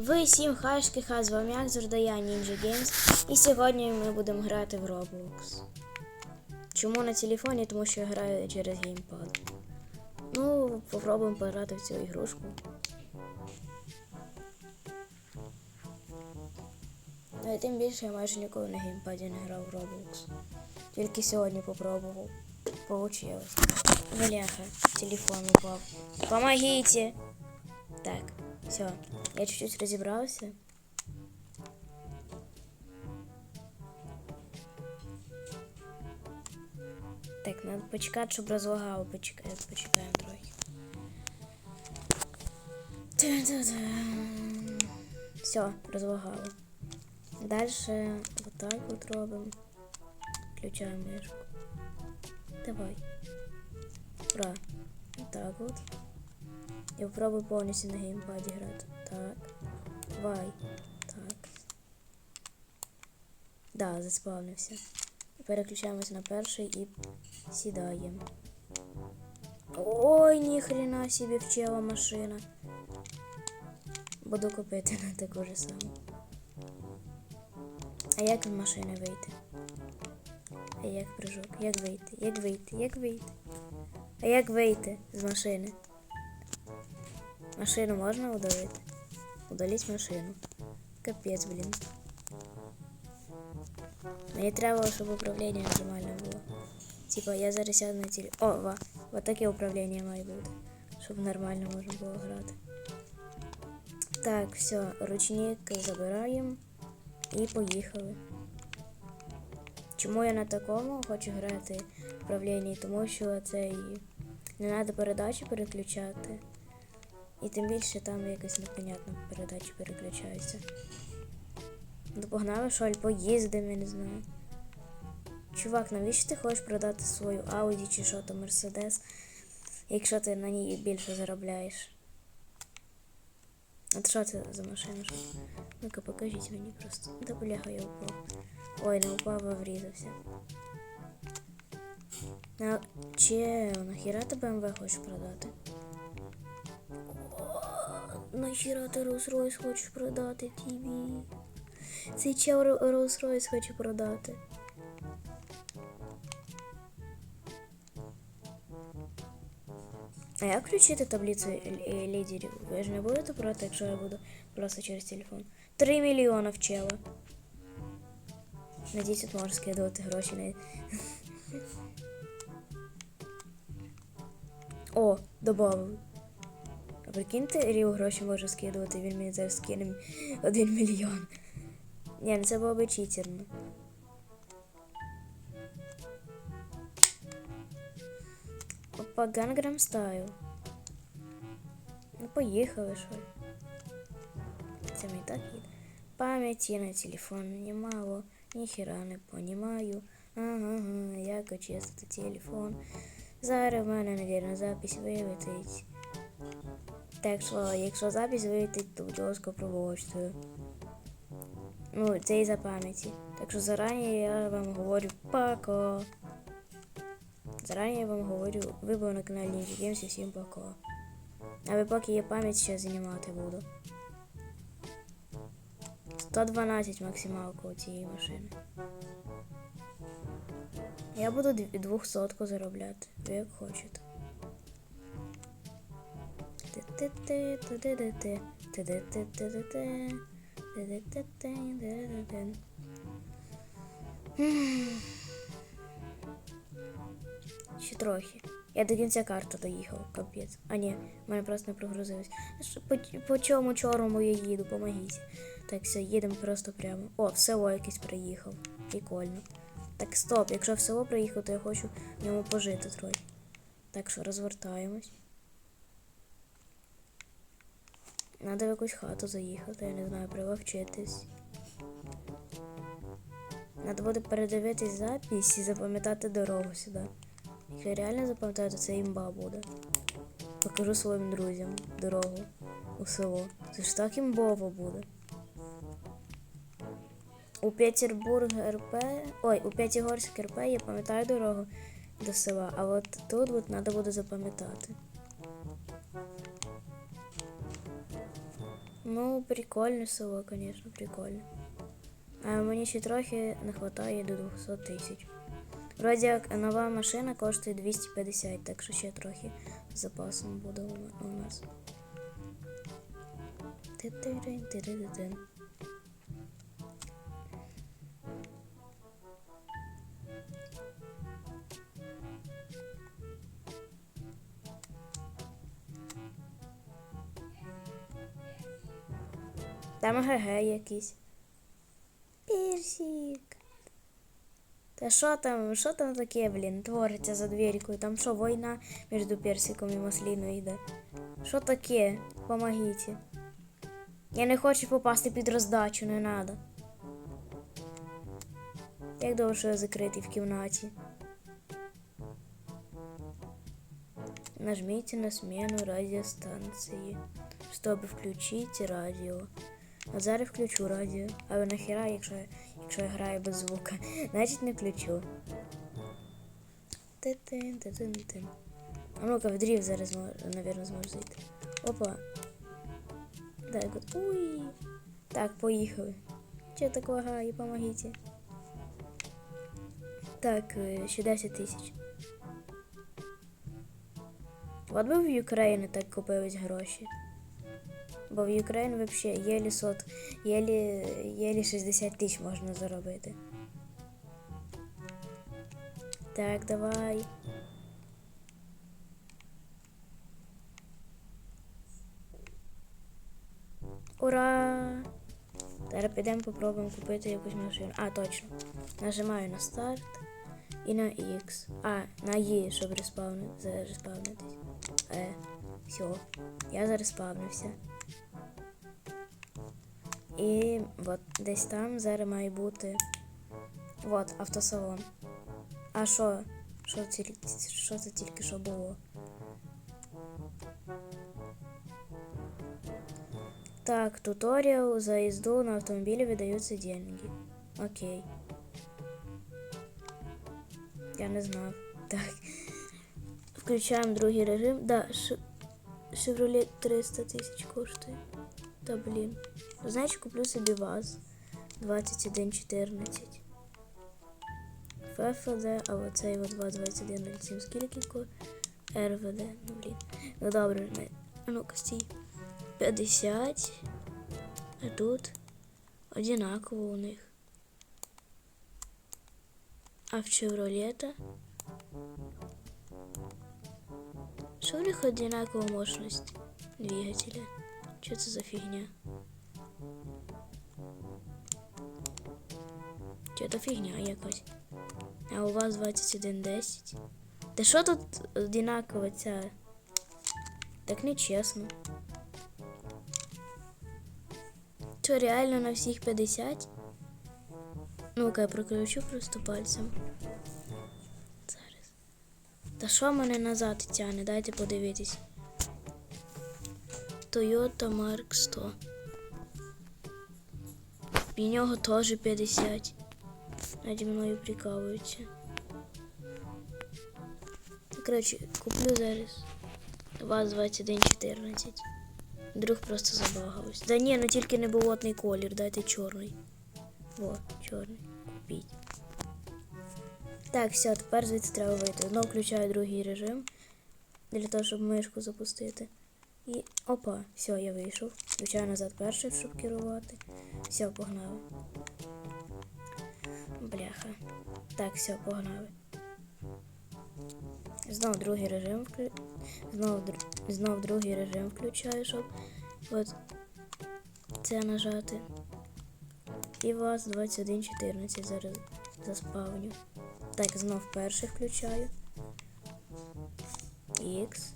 Ви всім хашки, ха, з вами як завжди я, Ninja Games. І сьогодні ми будемо грати в Roblox. Чому на телефоні? Тому що я граю через геймпад. Ну, попробуємо пограти в цю ігрушку. Ну і тим більше я майже ніколи на геймпаді не грав в Roblox. Тільки сьогодні попробував. Получилось. Бляха, телефон упав. Помогите! Так, все. Я чуть-чуть разобрался. Так, надо почекати, щоб розлагало. Почекаємо, почекаємо трохи. Все, розлагало. Дальше вот так вот робимо. Включаємо мишку. Давай. Ура. Вот так вот. Я попробую повністю на геймпаді грати. Так. Давай. Так. Да, заспавнився. Переключаємося на перший і сідаємо. Ой, ніхрена собі вчила машина. Буду купити на таку ж саму. А як з машини вийти? А як прыжок? Як вийти? Як вийти? Як вийти? А як вийти з машини? Машину можно удалить? Удалить машину. Капец, блин. Мені треба, щоб управління нормально було. Типа я зараз на теле. О, ва. Вот таке управління має бути. Щоб нормально можна було грати. Так, все, ручник забираємо і поїхали. Чому я на такому хочу грати в управлінні? Тому що цей не треба передачі переключати. І тим більше там якось непонятно передачі переключаються. Ну погнали, що аль поїздимо, я не знаю. Чувак, навіщо ти хочеш продати свою Audi чи що то Mercedes, якщо ти на ній більше заробляєш? А що це за машина? Ну-ка покажіть мені просто. Да бляха, я упав. Ой, не упав, а врізався. А, че, нахіра ти BMW хочеш продати? Нахіра ти Rolls-Royce хочеш продати тобі? Цей чел Rolls-Royce хоче продати. А як включити таблицю лідерів? Ви ж не будете проти, якщо я буду просто через телефон. 3 мільйона в чела. Надіюсь, тут можна скидувати гроші на. О, добавив. А прикиньте, Ріо гроші може скидувати, він мені зараз скине один мільйон. Ні, ну це було би читерно. Опа, Ганграм стайл. Ну, поїхали, що. Це ми і так їде. Пам'яті на телефон немало, ніхіра не понімаю. Ага, як очистити телефон. Зараз в мене, навірно, запись вилетить. Так що, якщо запись вилетить, то будь ласка, пробачте. Ну, це і за пам'яті. Так що зарані я вам говорю пока. Зарані я вам говорю, ви були на каналі Ninja Games і всім пока. А ви поки є пам'ять, ще знімати буду. 112 максималка у цієї машини. Я буду 200 заробляти, ви як хочете. Ще трохи. Я до кінця карти доїхав, капець. А ні, в мене просто не прогрузилось. По, по чому чорному я їду, помогіть. Так, все, їдемо просто прямо. О, в село якесь приїхав. Прикольно. Так, стоп, якщо в село приїхав, то я хочу в ньому пожити трохи. Так що розвертаємось. Надо в якусь хату заїхати, я не знаю, приловчитись. Надо буде передивитись запись і запам'ятати дорогу сюди. Якщо я реально запам'ятаю, то це імба буде. Покажу своїм друзям дорогу у село. Це ж так імбово буде. У Петербург РП. Ой, у П'ятигорськ РП я пам'ятаю дорогу до села, а от тут от треба буде запам'ятати. Ну, прикольне село, звісно, прикольне. А мені ще трохи не вистачає до 200 тисяч. Вроді як нова машина коштує 250, так що ще трохи запасом буде у нас. Ти-ти-рин, Там ГГ якийсь. Персик. Та що там, що там таке, блін, твориться за дверькою? Там що, війна між персиком і масліною йде? Що таке? Помогите. Я не хочу попасти під роздачу, не надо. Як довго що я закритий в кімнаті? Нажмите на смену радиостанции, чтобы включить радіо. От зараз включу радіо. Але нахіра, якщо, якщо я граю без звука, значить не включу. А ну-ка, в дрів зараз, мабуть, зможу зайти. Опа. Так от. Уй. Так, поїхали. Че так лагає, помогите. Так, ще 10 тисяч. От би в Україні так купились гроші. Бо в Україні взагалі єлі сот, єлі, єлі 60 тисяч можна заробити. Так, давай. Ура! Зараз підемо попробуємо купити якусь машину. А, точно. Нажимаю на старт і на X. А, на E, щоб респавни, зареспавнитись. Е, все. Я зареспавнився. І от десь там зараз має бути. От, автосалон. А що? Що, що це тільки що було? Так, туториал за езду на автомобиле выдаются деньги. Окей. Я не знав. Так. Включаємо другий режим. Да, Chevrolet 300 тисяч коштує. Та блін. Значить, куплю собі ВАЗ 2114. ФФД, а оцей от ВАЗ 2107 скільки? РВД, ну блін. Ну добре. Ну-ка, стій. 50. А тут одинаково у них. А в Chevrolet? Що в них одинакова мощність двигателя? Що це за фігня? Чи це фігня якась? А у вас 2110. Та що тут одинаково ця? Так нечесно. Що, реально на всіх 50? Ну-ка, я прокручу просто пальцем. Зараз. Та що мене назад тягне? Дайте подивитись. Toyota Mark 100. І нього теж 50. Наді мною прикалуються. Ну, Коротше, куплю зараз. ВАЗ 2114. Друг просто забагався. Да ні, ну тільки не болотний колір, дайте чорний. Во, чорний. Купіть. Так, все, тепер звідси треба вийти. Знову включаю другий режим. Для того, щоб мишку запустити. І опа, все, я вийшов. Включаю назад перший, щоб керувати. Все, погнали. Бляха. Так, все, погнали. Знов другий режим вклю... Знов, др- знов другий режим включаю, щоб от це нажати. І вас 21.14 зараз заспавню. Так, знов перший включаю. X.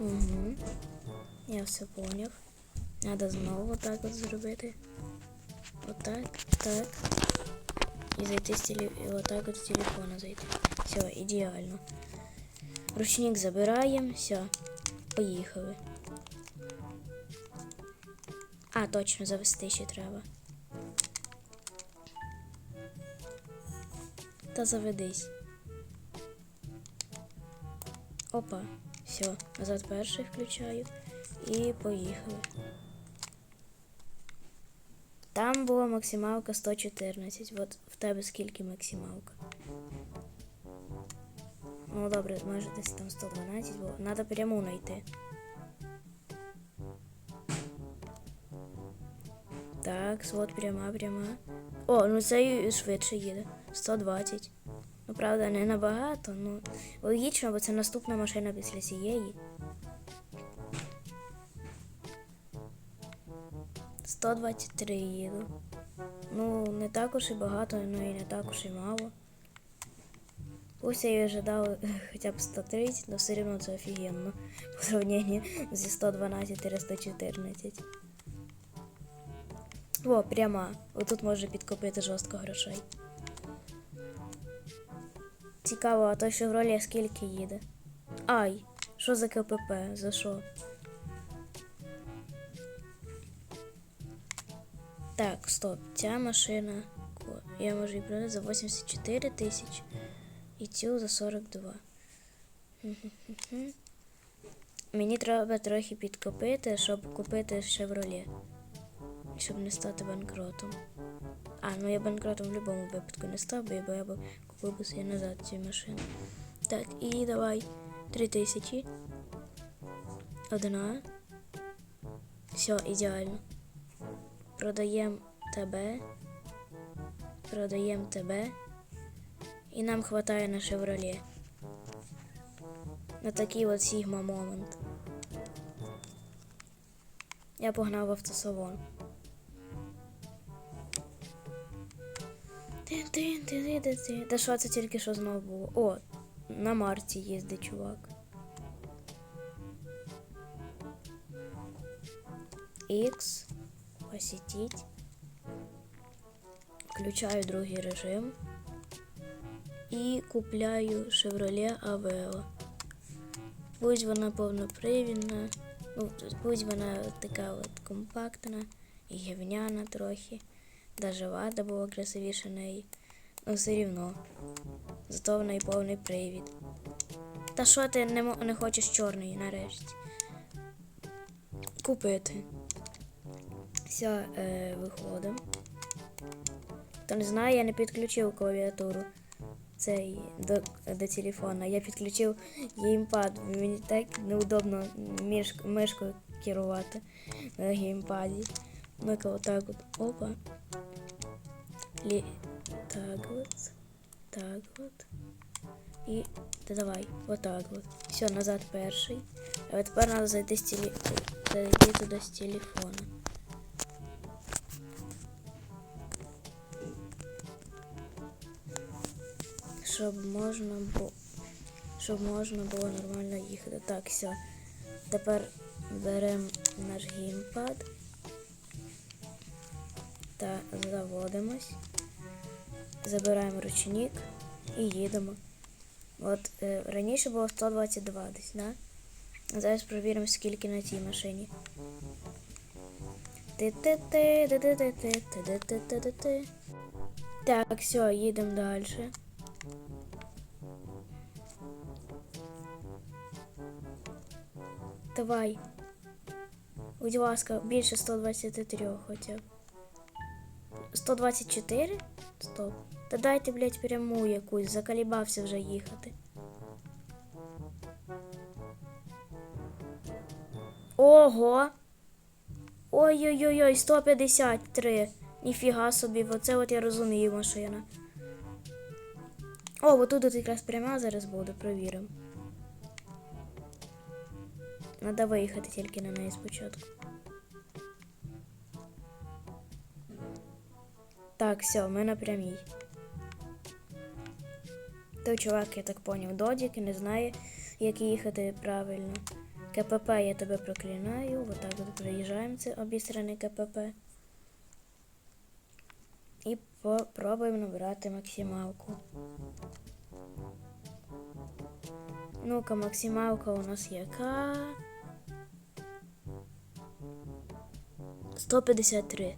Угу. Я все поняв. Надо знову так от зробити. Отак, так. І зайти з теле... і отак от з телефона зайти. Все, ідеально. Ручник забираємо, все. Поїхали. А, точно, завести ще треба. Та заведись. Опа, все, назад перший включаю. і поїхали. Там була максималка 114. От в тебе скільки максималка? Ну добре, може десь там 112, бо треба пряму знайти. Так, свод пряма, пряма. О, ну це і швидше їде. 120. Ну, правда, не набагато, ну логічно, бо це наступна машина після цієї. 123 їду. Ну, не також і багато, ну і не також і мало. Пусть я і ожидав хоча б 130, але все одно це офігенно по сравненню зі 112-114. О, пряма. Отут можна підкупити жорстко грошей. Цікаво, а той Chevrolet скільки їде? Ай, що за КПП? За що? Так, стоп, ця машина. Я можу її продати за 84 тисячі. І цю за 42. Мені треба трохи підкопити, щоб купити Chevrolet. Щоб не стати банкротом. А, ну я банкротом в будь-якому випадку не став, бо я б купив би собі назад цю машину. Так, і давай 3 тисячі. Одна. Все, ідеально. Продаємо тебе. Продаємо тебе. І нам хватає на Chevrolet. На такий от Sigma момент. Я погнав в автосалон. Тин-тин-тин-тин-тин. Та що це тільки що знову було? О, на Марті їздить чувак. X. Посетить. Включаю другий режим. І купляю Chevrolet Aveo. Будь вона повнопривідна, ну, будь вона така от компактна гівняна трохи. Даже вада була красивіша неї. Ну все рівно. Зато в неї повний привід. Та що ти не, не хочеш чорної нарешті? Купити. Все, е, виходимо. Хто не знає, я не підключив клавіатуру цей до, до телефона. Я підключив геймпад. Мені так неудобно між, мишкою керувати на геймпаді. Ну-ка, отак от. Опа. Лі... Так от. Так от. І та давай, отак от. Все, назад перший. А тепер треба зайти з теле... зайти туди з телефона. Щоб можна було. Щоб можна було нормально їхати. Так, все. Тепер беремо наш геймпад та заводимось. Забираємо ручник і їдемо. От е, раніше було 122 десь, да? Зараз перевіримо, скільки на цій машині. Так, все, їдемо далі. Давай. Будь ласка, більше 123 хоча б. 124? Стоп. Та дайте, блядь, пряму якусь, заколібався вже їхати. Ого! Ой-ой-ой, 153. Ніфіга собі, оце от я розумію машина. О, отут от якраз пряма зараз буде, провіримо. Надо виїхати тільки на неї спочатку. Так, все, ми на прямій. Той чувак, я так поняв, додік і не знає, як їхати правильно. КПП я тебе проклинаю. Отак от приїжджаємо це обістране КПП. І попробуємо набирати максималку. Ну-ка, максималка у нас яка? 153.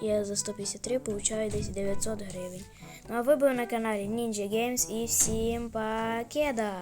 Я за 153 получаю десь 900 гривень. Ну а ви були на каналі Ninja Games і всім покеда!